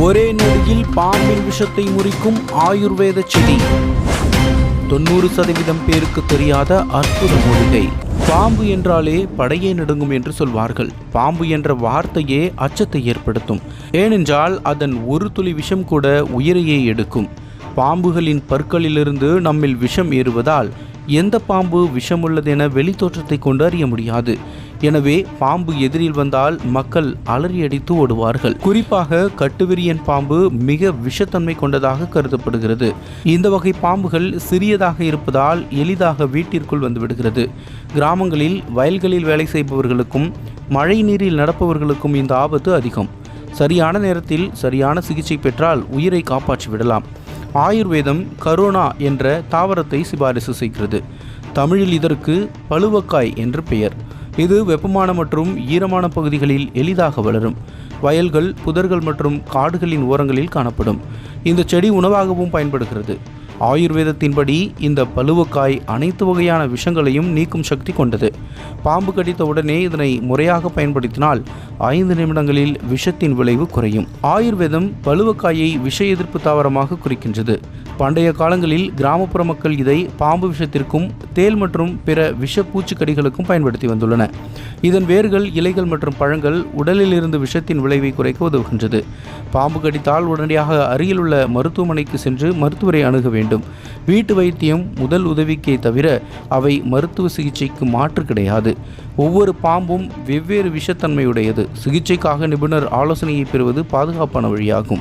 ஒரே நொடியில் பாம்பின் விஷத்தை முறிக்கும் ஆயுர்வேத செடி. தொண்ணூறு சதவீதம் பேருக்கு தெரியாத அற்புத மூலிகை. பாம்பு என்றாலே படையே நடுங்கும் என்று சொல்வார்கள். பாம்பு என்ற வார்த்தையே அச்சத்தை ஏற்படுத்தும். ஏனென்றால் அதன் ஒரு துளி விஷம் கூட உயிரையே எடுக்கும். பாம்புகளின் பற்களிலிருந்து நம்மில் விஷம் ஏறுவதால் எந்த பாம்பு விஷமுள்ளதென வெளித்தோற்றத்தை கொண்டு அறிய முடியாது. எனவே பாம்பு எதிரில் வந்தால் மக்கள் அலறியடித்து ஓடுவார்கள். குறிப்பாக கட்டுவிரியன் பாம்பு மிக விஷத்தன்மை கொண்டதாக கருதப்படுகிறது. இந்த வகை பாம்புகள் சிறியதாக இருப்பதால் எளிதாக வீட்டிற்குள் வந்துவிடுகிறது கிராமங்களில் வயல்களில் வேலை செய்பவர்களுக்கும் மழை நீரில் நடப்பவர்களுக்கும் இந்த ஆபத்து அதிகம். சரியான நேரத்தில் சரியான சிகிச்சை பெற்றால் உயிரை காப்பாற்றி விடலாம் ஆயுர்வேதம் கரோனா என்ற தாவரத்தை சிபாரிசு செய்கிறது. தமிழில் இதற்கு பழுவக்காய் என்று பெயர். இது வெப்பமான மற்றும் ஈரமான பகுதிகளில் எளிதாக வளரும். வயல்கள் புதர்கள் மற்றும் காடுகளின் ஓரங்களில் காணப்படும். இந்த செடி உணவாகவும் பயன்படுகிறது. ஆயுர்வேதத்தின்படி இந்த பழுவக்காய் அனைத்து வகையான விஷங்களையும் நீக்கும் சக்தி கொண்டது. பாம்பு கடித்த உடனே இதனை முறையாக பயன்படுத்தினால் ஐந்து நிமிடங்களில் விஷத்தின் விளைவு குறையும். ஆயுர்வேதம் பழுவக்காயை விஷ எதிர்ப்பு தாவரமாக குறிக்கின்றது. பண்டைய காலங்களில் கிராமப்புற மக்கள் இதை பாம்பு விஷத்திற்கும் தேல் மற்றும் பிற விஷ பூச்சிக்கடிகளுக்கும் பயன்படுத்தி வந்துள்ளன. இதன் வேர்கள் இலைகள் மற்றும் பழங்கள் உடலில் இருந்து விஷத்தின் விளைவை குறைக்க உதவுகின்றது. பாம்பு கடித்தால் உடனடியாக அருகிலுள்ள மருத்துவமனைக்கு சென்று மருத்துவரை அணுக வேண்டும். வேண்டும். வீட்டு வைத்தியம் முதல் உதவிக்கே தவிர அவை மருத்துவ சிகிச்சைக்கு மாற்று கிடையாது. ஒவ்வொரு பாம்பும் வெவ்வேறு விஷத்தன்மையுடையது. சிகிச்சைக்காக நிபுணர் ஆலோசனையை பெறுவது பாதுகாப்பான வழியாகும்.